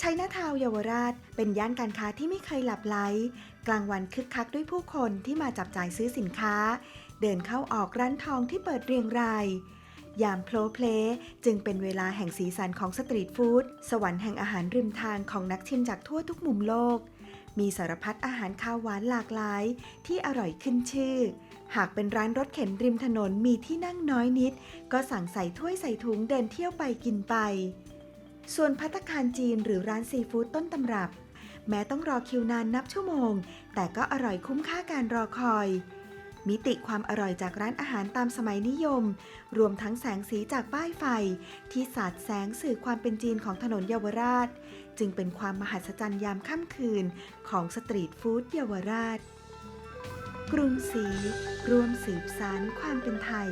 ชัยนาทาวเยาวราช เป็นย่านการค้าที่ไม่เคยหลับไหล กลางวันคึกคักด้วยผู้คนที่มาจับจ่ายซื้อสินค้า เดินเข้าออกร้านทองที่เปิดเรียงราย ยามโพลเพลจึงเป็นเวลาแห่งสีสันของสตรีทฟู้ดสวรรค์แห่งอาหารริมทางของนักชิมจากทั่วทุกมุมโลก มีสารพัดอาหารข้าวหวานหลากหลาย ที่อร่อยขึ้นชื่อ หากเป็นร้านรถเข็นริมถนนมีที่นั่งน้อยนิด ก็สั่งใส่ถ้วยใส่ถุงเดินเที่ยวไปกินไป ส่วนพัตคารจีนหรือร้านซีฟู้ดต้นตำรับ แม้ต้องรอคิวนานนับชั่วโมง แต่ก็อร่อยคุ้มค่าการรอคอย มิติความอร่อยจากร้านอาหารตามสมัยนิยม รวมทั้งแสงสีจากป้ายไฟ ที่สาดแสงสื่อความเป็นจีนของถนนเยาวราช จึงเป็นความมหัศจรรย์ยามค่ำคืนของสตรีทฟู้ดเยาวราช กรุงศรีร่วมสืบสานความเป็นไทย